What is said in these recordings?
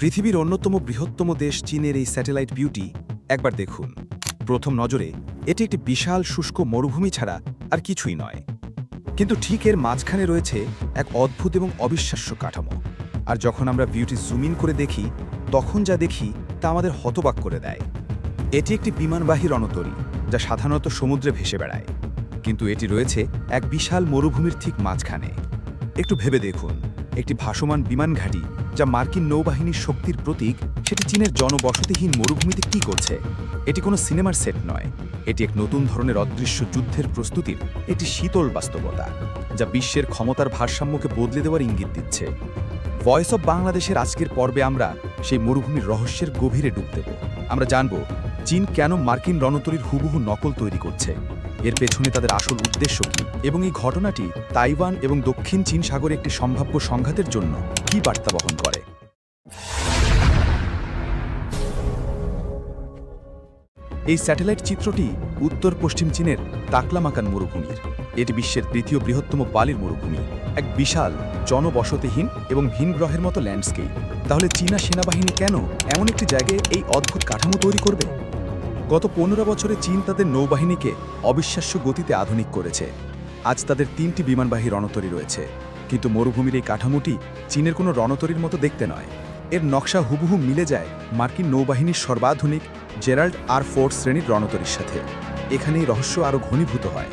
পৃথিবীর অন্যতম বৃহত্তম দেশ চীনের এই স্যাটেলাইট বিউটি, একবার দেখুন। প্রথম নজরে, এটি একটি বিশাল শুষ্ক মরুভূমি ছাড়া আর কিছুই নয়। কিন্তু ঠিক এর মাঝখানে রয়েছে এক অদ্ভুত এবং অবিশ্বাস্য কাঠামো। আর যখন আমরা বিউটি জুম ইন করে দেখি, তখন যা দেখি, তা আমাদের হতবাক করে দেয়। এটি একটি বিমানবাহী রণতরী, যা সাধারণত সমুদ্রে ভেসে বেড়ায়। কিন্তু এটি রয়েছে এক বিশাল মরুভূমির ঠিক মাঝখানে। একটু ভেবে দেখুন। একটি ভাসমান বিমান ঘাঁটি যা মার্কিন নৌবাহিনীর শক্তির প্রতীক, সেটি চীনের জনবসতিহীন মরুভূমিতে কি করছে? এটি কোনো সিনেমার সেট নয়। এটি এক নতুন ধরনের অদৃশ্য যুদ্ধের প্রস্তুতির একটি শীতল বাস্তবতা, যা বিশ্বের ক্ষমতার ভারসাম্যকে বদলে দেওয়ার ইঙ্গিত দিচ্ছে। ভয়েস অব বাংলাদেশের আজকের পর্বে আমরা সেই মরুভূমির রহস্যের গভীরে ডুব দেব। আমরা জানব, চীন কেন মার্কিন রণতরীর হুবহু নকল তৈরি করছে? এর পেছনে তাদের আসল উদ্দেশ্য কি? এবং এই ঘটনাটি তাইওয়ান এবং দক্ষিণ চীন সাগরে একটি সম্ভাব্য সংঘাতের জন্য কি বার্তা বহন করে? এই স্যাটেলাইট চিত্রটি উত্তর পশ্চিম চীনের তাকলামাকান মরুভূমির। এটি বিশ্বের তৃতীয় বৃহত্তম বালির মরুভূমি, এক বিশাল, জনবসতিহীন এবং ভিন গ্রহের মতো ল্যান্ডস্কেপ। তাহলে চীনা সেনাবাহিনী কেন এমন একটি জায়গায় এই অদ্ভুত কাঠামো তৈরি করবে? গত পনেরো বছরে চীন তাদের নৌবাহিনীকে অবিশ্বাস্য গতিতে আধুনিক করেছে। আজ তাদের তিনটি বিমানবাহী রণতরী রয়েছে। কিন্তু মরুভূমির এই কাঠামোটি চীনের কোনো রণতরীর মতো দেখতে নয়। এর নকশা হুবহু মিলে যায় মার্কিন নৌবাহিনীর সর্বাধুনিক জেরাল্ড আর ফোর্স শ্রেণির রণতরীর সাথে। এখানেই রহস্য আরও ঘনীভূত হয়।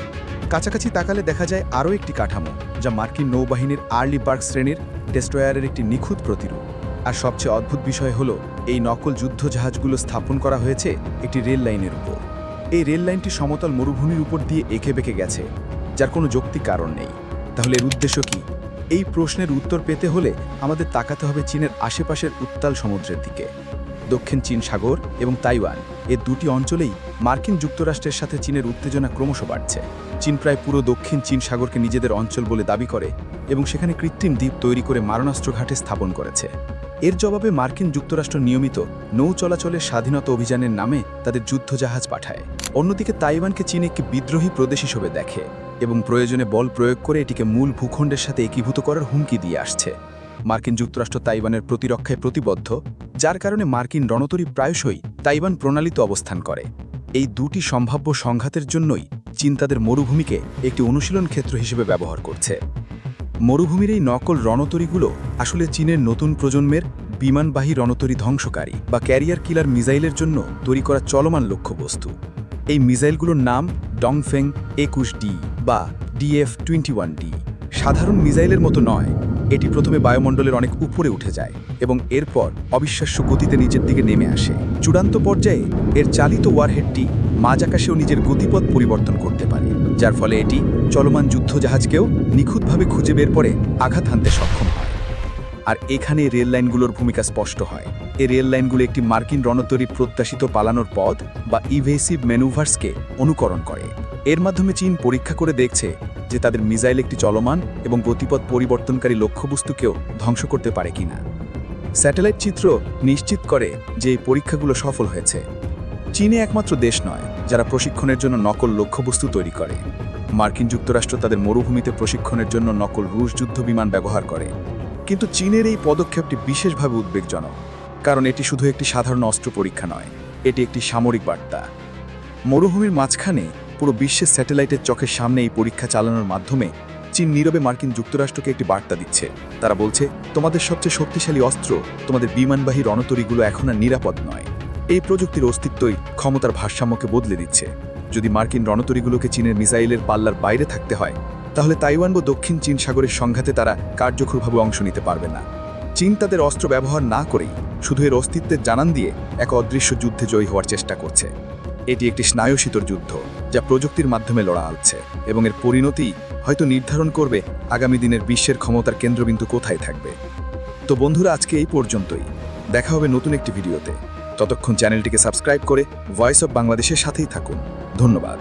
কাছাকাছি তাকালে দেখা যায় আরও একটি কাঠামো, যা মার্কিন নৌবাহিনীর আর্লি বার্গ শ্রেণির ডেস্ট্রয়ারের একটি নিখুঁত প্রতিরূপ। আর সবচেয়ে অদ্ভুত বিষয় হলো, এই নকল যুদ্ধ জাহাজগুলো স্থাপন করা হয়েছে একটি রেল লাইনের উপর। এই রেল লাইনটি সমতল মরুভূমির উপর দিয়ে এঁকে বেঁকে গেছে, যার কোনো যৌক্তিক কারণ নেই। তাহলে এর উদ্দেশ্য কি? এই প্রশ্নের উত্তর পেতে হলে আমাদের তাকাতে হবে চীনের আশেপাশের উত্তাল সমুদ্রের দিকে। দক্ষিণ চীন সাগর এবং তাইওয়ান, এ দুটি অঞ্চলেই মার্কিন যুক্তরাষ্ট্রের সাথে চীনের উত্তেজনা ক্রমশ বাড়ছে। চীন প্রায় পুরো দক্ষিণ চীন সাগরকে নিজেদের অঞ্চল বলে দাবি করে এবং সেখানে কৃত্রিম দ্বীপ তৈরি করে মারণাস্ত্র ঘাটে স্থাপন করেছে। এর জবাবে মার্কিন যুক্তরাষ্ট্র নিয়মিত নৌ চলাচলের স্বাধীনতা অভিযানের নামে তাদের যুদ্ধজাহাজ পাঠায়। অন্যদিকে তাইওয়ানকে চীন একটি বিদ্রোহী প্রদেশ হিসেবে দেখে এবং প্রয়োজনে বল প্রয়োগ করে এটিকে মূল ভূখণ্ডের সাথে একীভূত করার হুমকি দিয়ে আসছে। মার্কিন যুক্তরাষ্ট্র তাইওয়ানের প্রতিরক্ষায় প্রতিবদ্ধ, যার কারণে মার্কিন রণতরী প্রায়শই তাইওয়ান প্রণালীতে অবস্থান করে। এই দুটি সম্ভাব্য সংঘাতের জন্যই চীন তাদের মরুভূমিকে একটি অনুশীলন ক্ষেত্র হিসেবে ব্যবহার করছে। মরুভূমির এই নকল রণতরীগুলো আসলে চীনের নতুন প্রজন্মের বিমানবাহী রণতরী ধ্বংসকারী বা ক্যারিয়ার কিলার মিসাইলের জন্য তৈরি করা চলমান লক্ষ্যবস্তু। এই মিসাইলগুলোর নাম ডংফেং একুশ ডি বা ডিএফ টোয়েন্টি ওয়ান ডি। সাধারণ মিসাইলের মতো নয়, এটি প্রথমে বায়ুমণ্ডলের অনেক উপরে উঠে যায় এবং এরপর অবিশ্বাস্য গতিতে নিচের দিকে নেমে আসে। চূড়ান্ত পর্যায়ে এর চালিত ওয়ারহেডটি মাঝ আকাশেও নিজের গতিপথ পরিবর্তন করতে পারে। যার ফলে এটি চলমান যুদ্ধজাহাজকেও নিখুঁতভাবে খুঁজে বের করে আঘাত হানতে সক্ষম হয়। আর এখানে রেল লাইনগুলোর ভূমিকা স্পষ্ট হয়। এই রেল লাইনগুলো একটি মার্কিন রণতরী প্রত্যাশিত পালানোর পথ বা ইভেসিভ ম্যানুভার্সকে অনুকরণ করে। এর মাধ্যমে চীন পরীক্ষা করে দেখছে যে তাদের মিসাইল একটি চলমান এবং গতিপথ পরিবর্তনকারী লক্ষ্যবস্তুকেও ধ্বংস করতে পারে কিনা। স্যাটেলাইট চিত্র নিশ্চিত করে যে এই পরীক্ষাগুলো সফল হয়েছে। চীনে একমাত্র দেশ নয়, যারা প্রশিক্ষণের জন্য নকল লক্ষ্যবস্তু তৈরি করে। মার্কিন যুক্তরাষ্ট্র তাদের মরুভূমিতে প্রশিক্ষণের জন্য নকল রুশ যুদ্ধ বিমান ব্যবহার করে। কিন্তু চীনের এই পদক্ষেপটি বিশেষভাবে উদ্বেগজনক, কারণ এটি শুধু একটি সাধারণ অস্ত্র পরীক্ষা নয়, এটি একটি সামরিক বার্তা। মরুভূমির মাঝখানে পুরো বিশ্বের স্যাটেলাইটের চোখের সামনে এই পরীক্ষা চালানোর মাধ্যমে চীন নীরবে মার্কিন যুক্তরাষ্ট্রকে একটি বার্তা দিচ্ছে। তারা বলছে, তোমাদের সবচেয়ে শক্তিশালী অস্ত্র তোমাদের বিমানবাহী রণতরীগুলো এখন আর নিরাপদ নয়। এই প্রযুক্তির অস্তিত্বই ক্ষমতার ভারসাম্যকে বদলে দিচ্ছে। যদি মার্কিন রণতরীগুলোকে চীনের মিসাইলের পাল্লার বাইরে থাকতে হয়, তাহলে তাইওয়ান বা দক্ষিণ চীন সাগরের সংঘাতে তারা কার্যকরভাবে অংশ নিতে পারবে না। চীন তাদের অস্ত্র ব্যবহার না করেই শুধু এর অস্তিত্বের জানান দিয়ে এক অদৃশ্য যুদ্ধে জয়ী হওয়ার চেষ্টা করছে। এটি একটি স্নায়ুশীতর যুদ্ধ, যা প্রযুক্তির মাধ্যমে লড়া হচ্ছে এবং এর পরিণতি হয়তো নির্ধারণ করবে আগামী দিনের বিশ্বের ক্ষমতার কেন্দ্রবিন্দু কোথায় থাকবে। তো বন্ধুরা, আজকে এই পর্যন্তই। দেখা হবে নতুন একটি ভিডিওতে। ততক্ষণ চ্যানেলটিকে সাবস্ক্রাইব করে ভয়েস অব বাংলাদেশের সাথেই থাকুন। ধন্যবাদ।